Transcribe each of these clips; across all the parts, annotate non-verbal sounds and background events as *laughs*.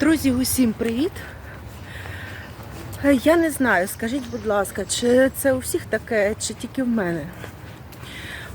Друзі, усім привіт! Е, Я не знаю, скажіть, будь ласка, чи це у всіх таке, чи тільки в мене.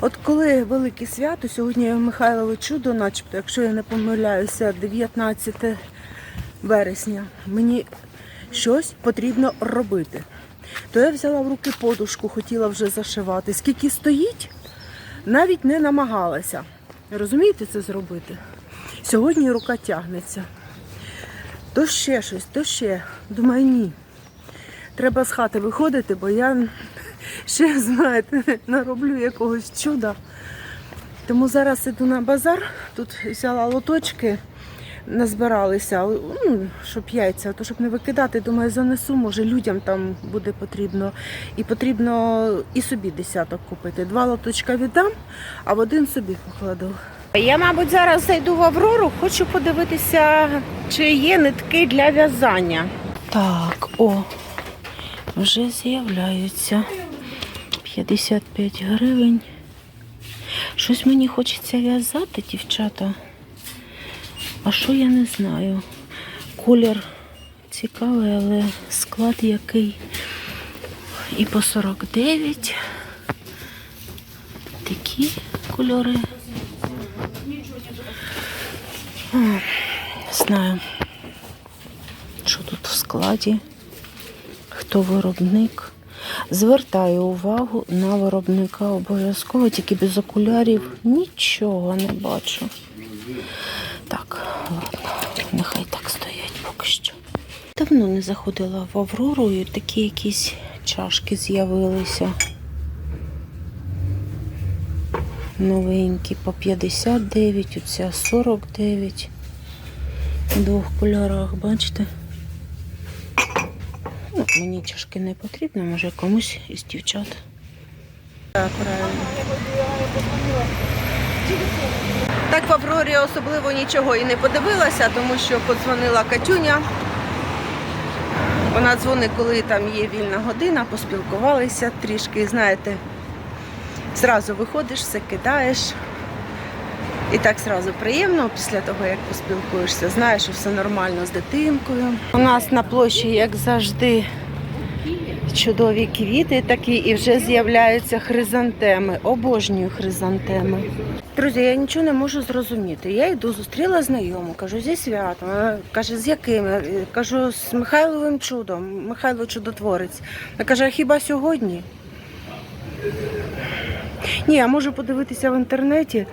От коли велике свято, сьогодні Михайлове чудо, начебто, якщо я не помиляюся, 19 вересня, мені щось потрібно робити. То я взяла в руки подушку, хотіла вже зашивати. Скільки стоїть, навіть не намагалася. Розумієте це зробити? Сьогодні рука тягнеться. То ще щось, то ще. Думаю, ні. Треба з хати виходити, бо я ще, знаєте, нароблю якогось чуда. Тому зараз іду на базар, тут взяла лоточки, назбиралися, ну, щоб яйця, то щоб не викидати, думаю, занесу, може людям там буде потрібно. І потрібно і собі десяток купити. Два лоточка віддам, а в один собі покладу. Я, мабуть, зараз зайду в Аврору, хочу подивитися, чи є нитки для в'язання. Так, о, вже з'являються 55 гривень. Щось мені хочеться в'язати, дівчата. А що я не знаю. Колір цікавий, але склад який. І по 49. Такі кольори. Знаю, що тут в складі, хто виробник. Звертаю увагу на виробника обов'язково, тільки без окулярів нічого не бачу. Так, ладно, нехай так стоять поки що. Давно не заходила в Аврору і такі якісь чашки з'явилися. Новенькі по 59, оця 49. У двох кольорах, бачите? Ну, мені чашки не потрібно, може комусь із дівчат. Так, правильно. Так в Аврорі особливо нічого і не подивилася, тому що подзвонила Катюня. Вона дзвонить, коли там є вільна година, поспілкувалися трішки, знаєте, зразу виходиш, все кидаєш. І так зразу приємно після того, як поспілкуєшся, знаєш, що все нормально з дитинкою. У нас на площі, як завжди, чудові квіти такі, і вже з'являються хризантеми. Обожнюю хризантеми. Друзі, я нічого не можу зрозуміти. Я йду, зустріла знайому, кажу, зі святом. Вона каже, з яким? Я Кажу, з Михайловим чудом, Михайло чудотворець. Вона каже, а хіба сьогодні? Ні, я можу подивитися в інтернеті,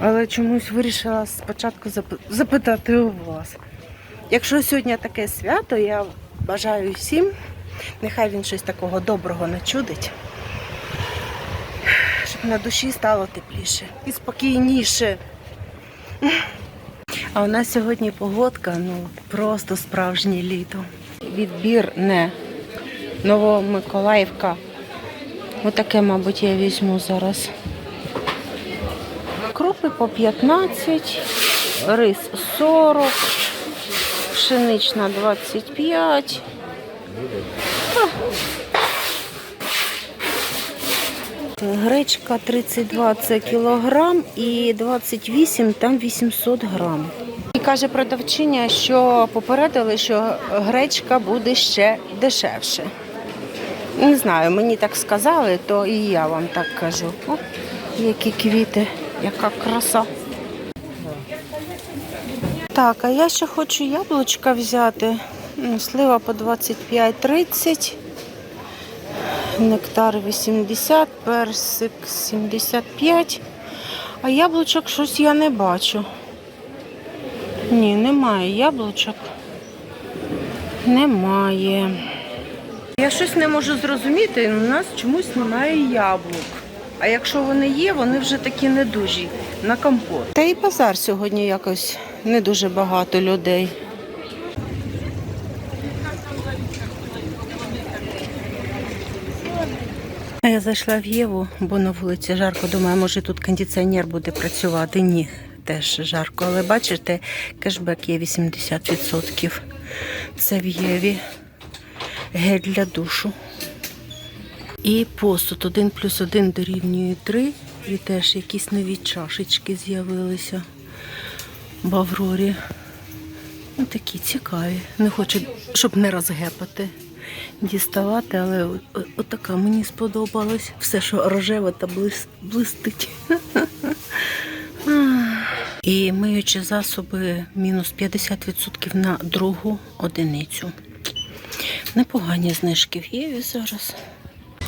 але чомусь вирішила спочатку запитати у вас. Якщо сьогодні таке свято, я бажаю всім, нехай він щось такого доброго начудить, щоб на душі стало тепліше і спокійніше. А у нас сьогодні погодка, ну просто справжнє літо. Відбір не Новомиколаївка. Отаке, мабуть, я візьму зараз. Крупи по 15, рис 40, пшенична 25. А. Гречка 32 це кілограм і 28 там 800 грам. І каже продавчиня, що попередили, що гречка буде ще дешевше. Не знаю, мені так сказали, то і я вам так кажу. О, які квіти, яка краса. Так, а я ще хочу яблучка взяти. Слива по 25-30, нектар 80, персик 75. А яблучок щось я не бачу. Ні, немає яблучок. Немає. Я щось не можу зрозуміти, у нас чомусь немає яблук. А якщо вони є, вони вже такі недужі на компот. Та і базар сьогодні якось не дуже багато людей. А я зайшла в Єву, бо на вулиці жарко. Думаю, може тут кондиціонер буде працювати. Ні, теж жарко. Але бачите, кешбек є 80%. Це в Єві гель для душу. І посуд 1 плюс 1 дорівнює 3. І теж якісь нові чашечки з'явилися в Аврорі. Ну, такі цікаві. Не хочу, щоб не розгепати, діставати, але от- от- отака мені сподобалась. Все, що рожеве та блис, блистить. *laughs* І миючі засоби мінус 50% на другу одиницю. Непогані знижки в Єві зараз.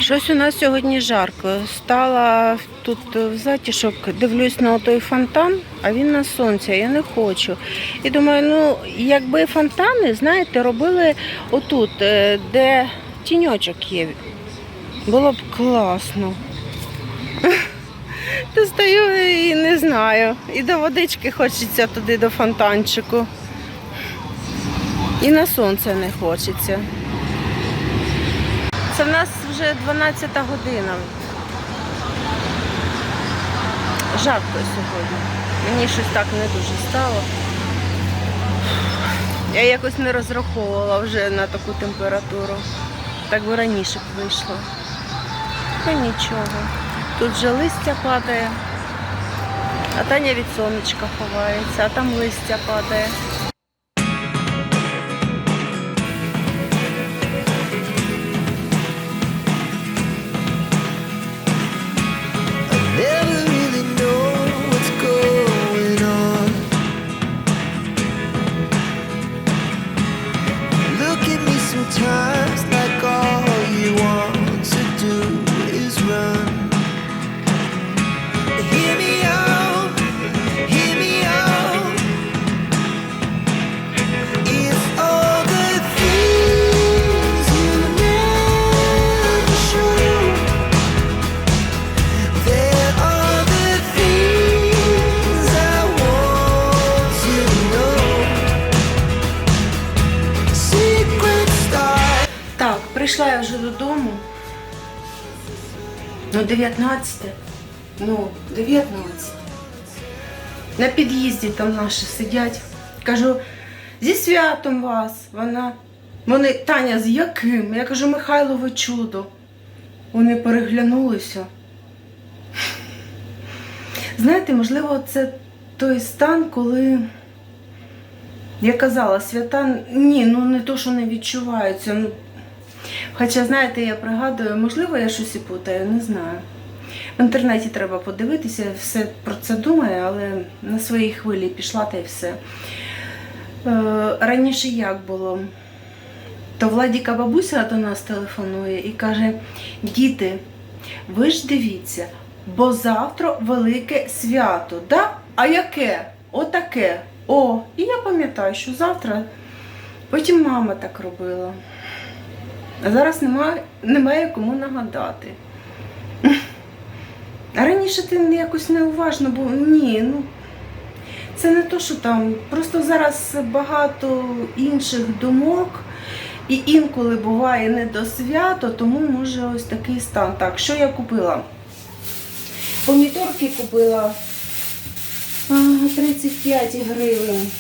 Щось у нас сьогодні жарко. Стала тут в затішок, дивлюсь на той фонтан, а він на сонці, я не хочу. І думаю, ну якби фонтани, знаєте, робили отут, е, де тіньочок є. Було б класно. *laughs* То стою і не знаю. І до водички хочеться туди, до фонтанчику. І на сонце не хочеться. Це в нас вже 12 година. Жарко сьогодні. Мені щось так не дуже стало. Я якось не розраховувала вже на таку температуру. Так би раніше б вийшло. Та нічого. Тут вже листя падає, а Таня від сонечка ховається, а там листя падає. Прийшла я вже додому. Ну, 19. Ну, 19. На під'їзді там наші сидять. Кажу, зі святом вас. Вона. Вони, Таня, з яким? Я кажу, Михайлове чудо. Вони переглянулися. Знаєте, можливо, це той стан, коли я казала, свята ні, ну не то, що не відчуваються. Хоча, знаєте, я пригадую, можливо, я щось і путаю, не знаю. В інтернеті треба подивитися, все про це думаю, але на своїй хвилі пішла та й все. Е, раніше як було? То Владіка бабуся до нас телефонує і каже: діти, ви ж дивіться, бо завтра велике свято. Да? А яке? Отаке. О, і я пам'ятаю, що завтра. Потім мама так робила. А зараз немає, немає кому нагадати. А раніше ти якось неуважно був. Ні, ну це не то, що там. Просто зараз багато інших думок. І інколи буває не до свято, тому може ось такий стан. Так, що я купила? Помідорки купила 35 гривень.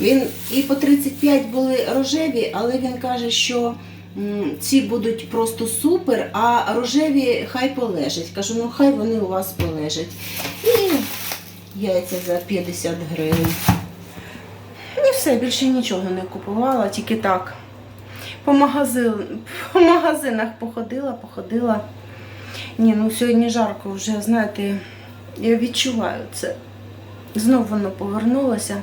Він і по 35 були рожеві, але він каже, що ці будуть просто супер, а рожеві хай полежать. Кажу, ну хай вони у вас полежать. І яйця за 50 гривень. І все, більше нічого не купувала, тільки так. По, магазин, по магазинах походила, походила. Ні, ну сьогодні жарко вже, знаєте, я відчуваю це. Знов воно повернулося.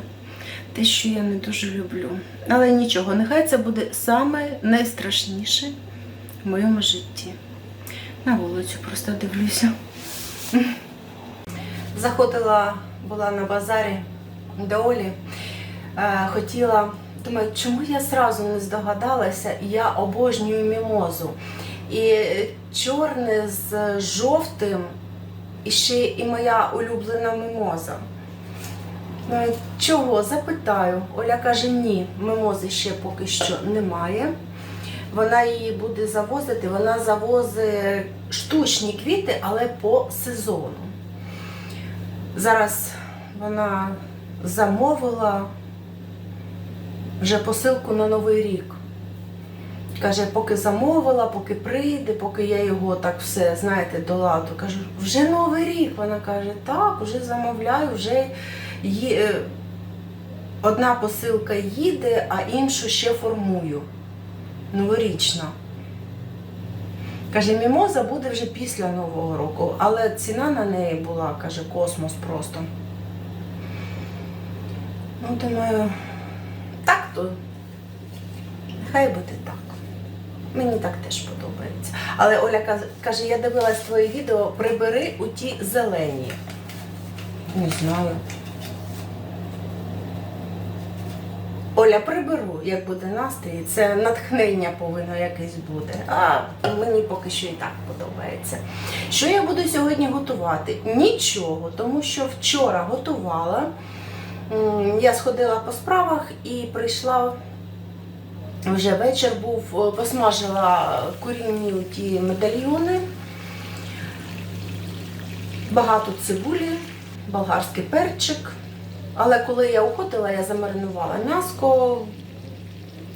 Те, що я не дуже люблю. Але нічого, нехай це буде саме найстрашніше в моєму житті. На вулицю просто дивлюся. Заходила, була на базарі до Олі. Е, хотіла, думаю, чому я зразу не здогадалася, я обожнюю мімозу. І чорне з жовтим, і ще і моя улюблена мимоза. Ну, Чого? Запитаю. Оля каже, ні, мимози ще поки що немає. Вона її буде завозити, вона завозить штучні квіти, але по сезону. Зараз вона замовила вже посилку на Новий рік. Каже, поки замовила, поки прийде, поки я його так все, знаєте, до ладу. Кажу, вже Новий рік. Вона каже, так, вже замовляю, вже е, одна посилка їде, а іншу ще формую. Новорічна. Каже, мімоза буде вже після Нового року, але ціна на неї була, каже, космос просто. Ну, думаю, так то. Хай буде так. Мені так теж подобається. Але Оля каже, я дивилась твоє відео, прибери у ті зелені. Не знаю. Оля, приберу, як буде настрій. Це натхнення повинно якесь бути. А мені поки що і так подобається. Що я буду сьогодні готувати? Нічого, тому що вчора готувала. Я сходила по справах і прийшла. Вже вечір був, е, посмажила курінні ті медальйони, багато цибулі, болгарський перчик. Але коли я уходила, я замаринувала м'яско,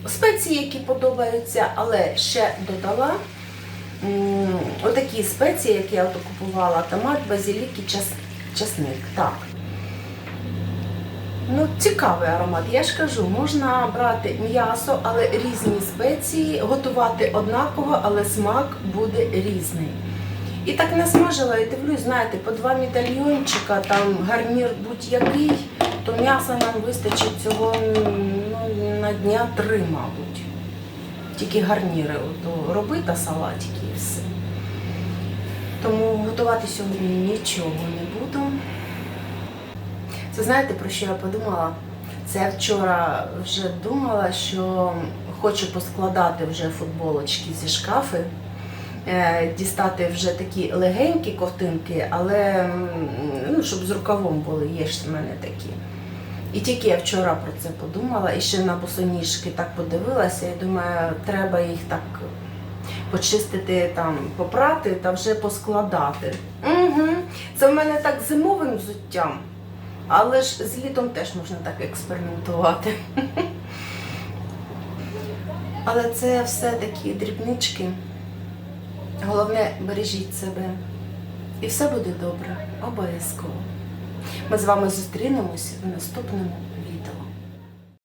спеції, які подобаються, але ще додала отакі спеції, які я купувала: томат, базилік і час, часник. Так. Ну, цікавий аромат. Я ж кажу, можна брати м'ясо, але різні спеції, готувати однаково, але смак буде різний. І так насмажила і дивлюсь, знаєте, по два медальйончика, там гарнір будь-який, то м'яса нам вистачить цього ну, на дня три, мабуть. Тільки гарніри ото робити, салатики і все. Тому готувати сьогодні нічого не буду. Це знаєте, про що я подумала? Це я вчора вже думала, що хочу поскладати вже футболочки зі шкафи, е, дістати вже такі легенькі ковтинки, але ну, щоб з рукавом були, є ж в мене такі. І тільки я вчора про це подумала, і ще на босоніжки так подивилася, і думаю, треба їх так почистити, там, попрати та вже поскладати. Угу. Це в мене так зимовим взуттям. Але ж з літом теж можна так експериментувати. *laughs* Але це все такі дрібнички. Головне, бережіть себе. І все буде добре, обов'язково. Ми з вами зустрінемось в наступному